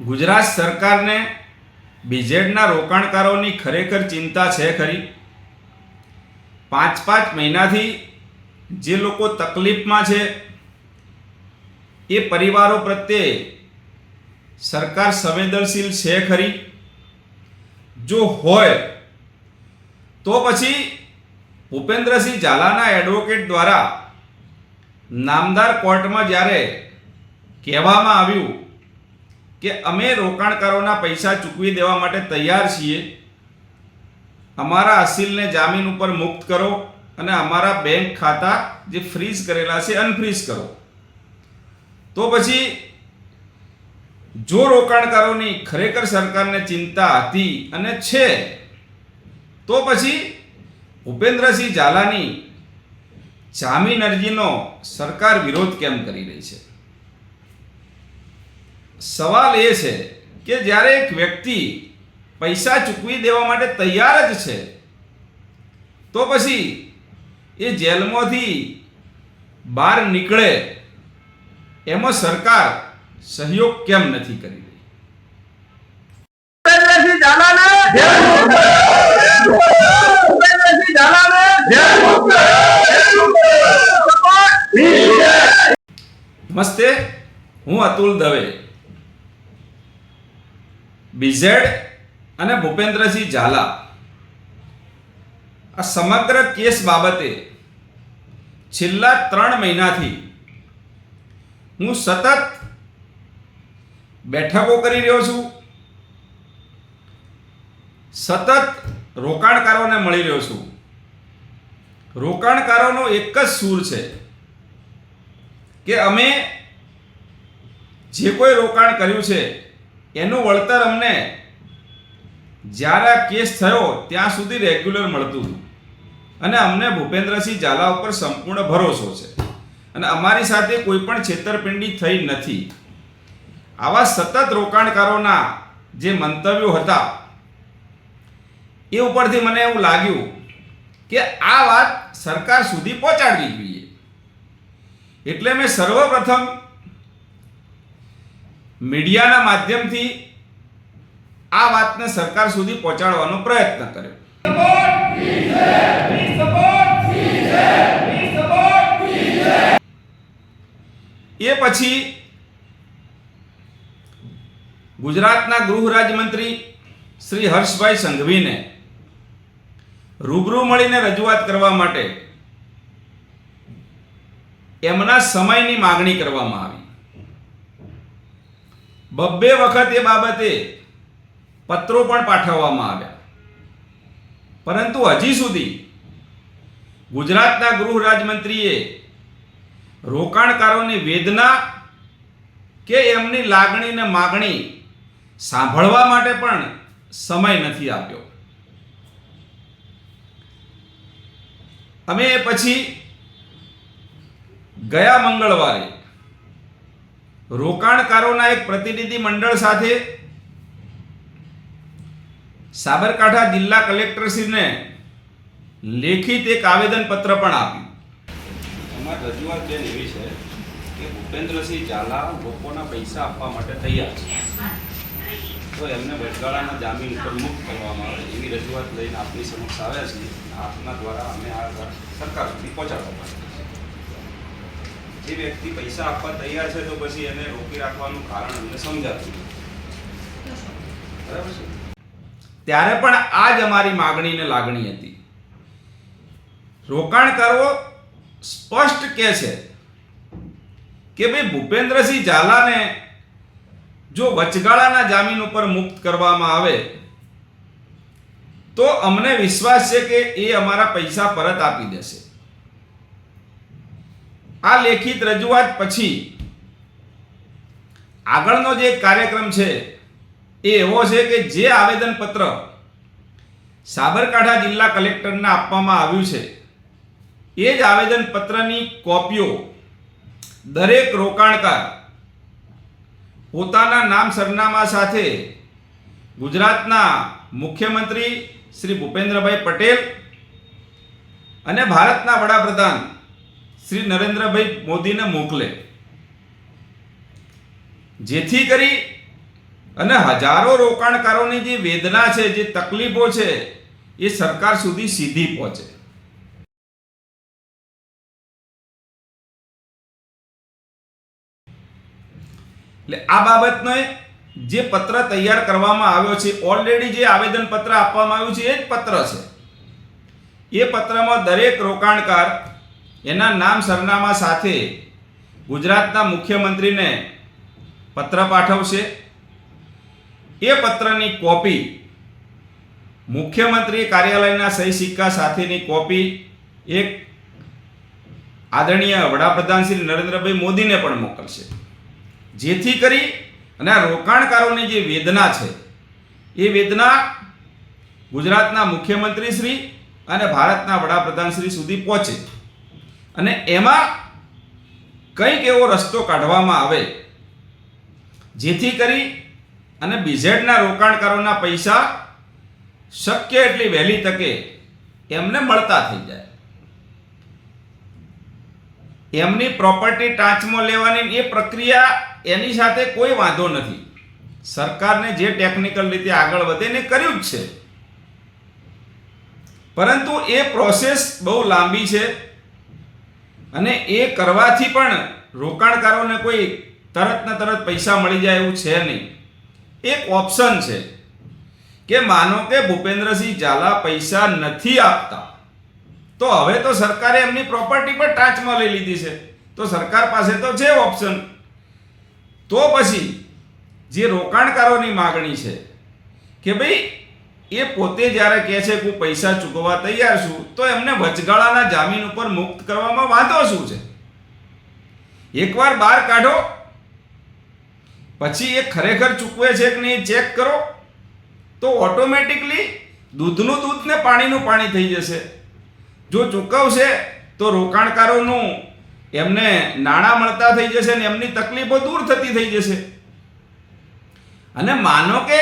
ગુજરાત સરકારને બીજેડના રોકાણકારોની ખરેખર ચિંતા છે ખરી? પાંચ પાંચ મહિનાથી જે લોકો તકલીફમાં છે, એ પરિવારો પ્રત્યે સરકાર સંવેદનશીલ છે ખરી? જો હોય, તો પછી ભૂપેન્દ્રસિંહ ઝાલાના એડવોકેટ દ્વારા નામદાર કોર્ટમાં જ્યારે કહેવામાં આવ્યું કે અમે રોકાણકારોના પૈસા ચૂકવી દેવા માટે તૈયાર છીએ. અમારા અસીલને જામીન ઉપર મુક્ત કરો અને અમારા બેંક ખાતા જે ફ્રીઝ કરેલા છે અનફ્રીઝ કરો. તો પછી જો રોકાણકારોની ખરેખર સરકારને ચિંતા હતી અને છે, તો પછી ભૂપેન્દ્રસિંહ ઝાલાની જામીન અરજીનો સરકાર વિરોધ કેમ કરી રહી છે? સવાલ એ છે કે જ્યારે એક વ્યક્તિ પૈસા ચૂકવી દેવા માટે તૈયાર જ છે તો પછી એ જેલમાંથી બહાર નીકળે એમાં સરકાર સહયોગ કેમ નથી કરી રહી? નમસ્તે હું અતુલ દવે. બીઝેડ અને ભૂપેન્દ્રસિંહ ઝાલા. આ સમગ્ર કેસ બાબતે છેલ્લા ત્રણ મહિનાથી હું સતત બેઠકો કરી રહ્યો છું. સતત રોકાણકારોને મળી રહ્યો છું. રોકાણકારોનો એક જ સૂર છે કે અમે જે કોઈ રોકાણ કર્યું છે એનું વળતર અમને જ્યારે આ કેસ થયો, ત્યાં સુધી રેગ્યુલર મળતું હતું. અને અમને ભૂપેન્દ્રસિંહ ઝાલા ઉપર સંપૂર્ણ ભરોસો છે. અને અમારી સાથે કોઈ પણ છેતરપિંડી થઈ નથી. આવા સતત રોકાણકારોના જે મંતવ્યો હતા, એ ઉપરથી મને એવું લાગ્યું કે આ વાત સરકાર સુધી પહોંચાડવી જોઈએ. એટલે મેં સર્વપ્રથમ મીડિયાના માધ્યમથી આ વાતને સરકાર સુધી પહોંચાડવાનો પ્રયત્ન કર્યો. એ પછી ગુજરાતના ગૃહ રાજ્યમંત્રી શ્રી હર્ષભાઈ સંઘવીને રૂબરૂ મળીને રજૂઆત કરવા માટે એમના સમયની માગણી કરવામાં આવી. બબ્બે વખત એ બાબતે પત્રો પણ પાઠવવામાં આવ્યા. પરંતુ હજી સુધી ગુજરાતના ગૃહ રાજ્યમંત્રીએ રોકાણકારોની વેદના કે એમની લાગણી ને માગણી સાંભળવા માટે પણ સમય નથી આપ્યો. અમે પછી ગયા મંગળવારે રોકાણકારોના એક પ્રતિનિધિ મંડળ સાથે સાબરકાંઠા જિલ્લા કલેક્ટરશ્રીને લેખિત એક આવેદનપત્ર પણ આપ્યું. અમારી રજૂઆત બેન એવી છે કે ભૂપેન્દ્રસિંહ ઝાલા લોકોના પૈસા આપવા માટે તૈયાર છે. તો એમને વચગાળાના જામીન ઉપર મુક્ત કરવામાં આવે. એવી રજૂઆત લઈને આપની સમક્ષ આવ્યા છીએ. આપના દ્વારા અમે આ સરકાર સુધી પહોંચાડવા છીએ જે વ્યક્તિ પૈસા આપવા તૈયાર છે તો પછી એને રોકી રાખવાનું કારણ અમને સમજાતું બરાબર છે? ત્યારે પણ આ જ અમારી માગણી ને લાગણી હતી. રોકાણકારો સ્પષ્ટ કહે છે કે ભાઈ ભૂપેન્દ્રસિંહ ઝાલાને જો વચગાળાના જામીન ઉપર મુક્ત કરવામાં આવે, તો અમને વિશ્વાસ છે કે એ અમારા પૈસા પરત આપી દેશે. આ લેખિત રજૂઆત પછી આગળનો જે કાર્યક્રમ છે એ એવો છે કે જે આવેદનપત્ર સાબરકાંઠા જિલ્લા કલેક્ટરને આપવામાં આવ્યું છે, એ જ આવેદનપત્રની કોપીઓ દરેક રોકાણકાર પોતાના નામ સરનામા સાથે ગુજરાતના મુખ્યમંત્રી શ્રી ભૂપેન્દ્રભાઈ પટેલ અને ભારતના વડાપ્રધાન શ્રી નરેન્દ્રભાઈ મોદીને મોકલે. જેથી કરી અને હજારો રોકાણકારોની જે વેદના છે, જે તકલીફો છે, એ સરકાર સુધી સીધી પહોંચે. એટલે આ બાબતનો જે પત્ર તૈયાર કરવામાં આવ્યો છે ઓલરેડી જે આવેદન પત્ર આપવામાં આવ્યું છે, એ જ પત્ર છે. એ પત્રમાં દરેક રોકાણકાર એના નામ સરનામા સાથે ગુજરાતના મુખ્યમંત્રીને પત્ર પાઠવશે. એ પત્રની કોપી મુખ્યમંત્રી કાર્યાલયના સહી સિક્કા સાથેની કોપી એક આદરણીય વડાપ્રધાન શ્રી નરેન્દ્રભાઈ મોદીને પણ મોકલશે. જેથી કરી અને આ રોકાણકારોની જે વેદના છે, એ વેદના ગુજરાતના મુખ્યમંત્રી શ્રી અને ભારતના વડાપ્રધાન શ્રી સુધી પહોંચે. અને એમાં કંઈક એવો રસ્તો કાઢવામાં આવે, જેથી કરી અને બીઝેડના રોકાણકારોના પૈસા શક્ય એટલી વહેલી તકે એમને મળતા થઈ જાય. એમની પ્રોપર્ટી ટાંચમાં લેવાની એ પ્રક્રિયા એની સાથે કોઈ વાંધો નથી. સરકારને જે ટેકનિકલ રીતે આગળ વધે ને કર્યું જ છે. પરંતુ એ પ્રોસેસ બહુ લાંબી છે. અને એ કરવાથી પણ રોકાણકારોને કોઈ તરત ને તરત પૈસા મળી જાય એવું છે નહીં. એક ઓપ્શન છે કે માનો કે ભૂપેન્દ્રસિંહ ઝાલા પૈસા નથી આપતા, તો હવે તો સરકારે એમની પ્રોપર્ટી પર ટાંચમાં લઈ લીધી છે. તો સરકાર પાસે તો છે ઓપ્શન તો પછી જે રોકાણકારોની માગણી છે કે ભાઈ એ પોતે જ્યારે કહે છે કે હું પૈસા ચૂકવવા તૈયાર છું, તો એમને વચગાળાના જામીન ઉપર મુક્ત કરવામાં વાંધો શું છે? એકવાર બહાર કાઢો, પછી એ ખરેખર ચૂકવે છે કે નહીં ચેક કરો, તો ઓટોમેટિકલી દૂધનું દૂધ ને પાણીનું પાણી થઈ જશે. જો ચૂકવશે, તો રોકાણકારોનું એમને નાણાં મળતા થઈ જશે ને એમની તકલીફો દૂર થતી થઈ જશે. અને માનો કે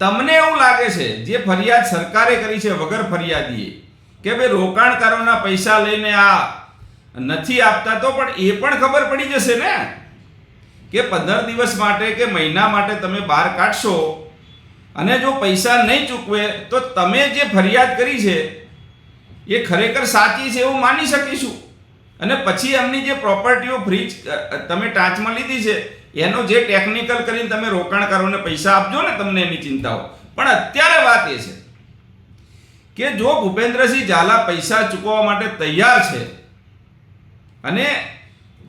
તમને એવું લાગે છે, જે ફરિયાદ સરકારે કરી છે વગર ફરિયાદીએ, કે ભાઈ રોકાણકારોના પૈસા લઈને આ નથી આપતા, તો પણ એ પણ ખબર પડી જશે ને? કે પંદર દિવસ માટે કે મહિના માટે તમે બહાર કાઢશો અને જો પૈસા નહીં ચૂકવે, તો તમે જે ફરિયાદ કરી છે, એ ખરેખર સાચી છે એવું માની શકીશું? અને પછી એમની જે પ્રોપર્ટીઓ ફ્રીજ તમે ટાંચમાં લીધી છે, એનો જે ટેકનિકલ કરીને તમે રોકાણકારોને પૈસા આપજો ને તમને એની ચિંતાઓ. પણ અત્યારે વાત એ છે કે જો ભૂપેન્દ્રસિંહ ઝાલા પૈસા ચૂકવવા માટે તૈયાર છે અને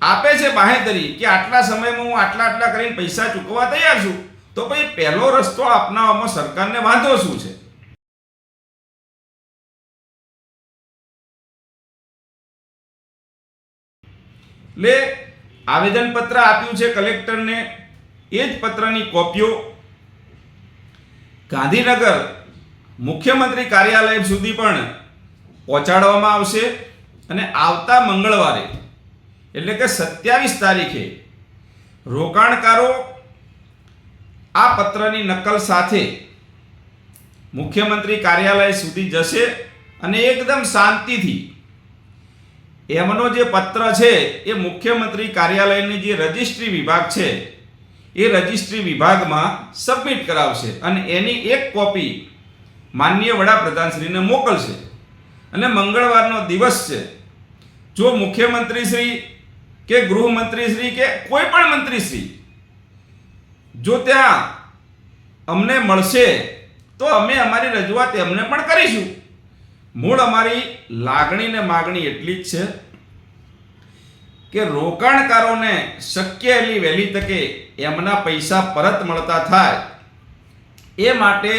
આપે છે બાહેધરી કે આટલા સમયમાં હું આટલા આટલા કરીને પૈસા ચૂકવવા તૈયાર છું, તો ભાઈ પહેલો રસ્તો અપનાવવામાં સરકારને વાંધો શું છે? એટલે આવેદનપત્ર આપ્યું છે કલેક્ટરને. એ જ પત્રની કોપીઓ ગાંધીનગર મુખ્યમંત્રી કાર્યાલય સુધી પણ પહોંચાડવામાં આવશે અને આવતા મંગળવારે, એટલે કે સત્યાવીસ તારીખે, રોકાણકારો આ પત્રની નકલ સાથે મુખ્યમંત્રી કાર્યાલય સુધી જશે અને એકદમ શાંતિથી એમનો જે પત્ર છે, એ મુખ્યમંત્રી કાર્યાલયની જે રજિસ્ટ્રી વિભાગ છે, એ રજિસ્ટ્રી વિભાગમાં સબમિટ કરાવશે અને એની એક કોપી માનનીય વડાપ્રધાનશ્રીને મોકલશે. અને મંગળવારનો દિવસ છે. જો મુખ્યમંત્રી શ્રી કે ગૃહમંત્રી શ્રી કે કોઈ પણ મંત્રીશ્રી જો ત્યાં અમને મળશે, તો અમે અમારી રજૂઆત એમને પણ કરીશું. મૂળ અમારી લાગણી ને માગણી એટલી જ છે કે રોકાણકારોને શક્ય એટલી વહેલી તકે એમના પૈસા પરત મળતા થાય. એ માટે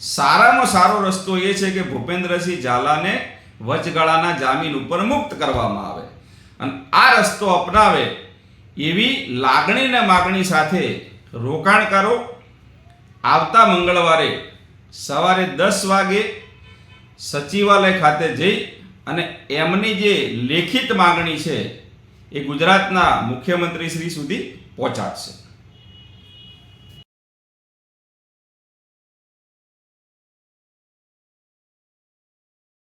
સારામાં સારો રસ્તો એ છે કે ભૂપેન્દ્રસિંહ ઝાલાને વચગાળાના જામીન ઉપર મુક્ત કરવામાં આવે. અને આ રસ્તો અપનાવે એવી લાગણી ને માગણી સાથે રોકાણકારો આવતા મંગળવારે સવારે દસ વાગે સચિવાલય ખાતે જઈ અને એમની જે લેખિત માગણી છે એ ગુજરાતના મુખ્યમંત્રી શ્રી સુધી પહોંચાડશે.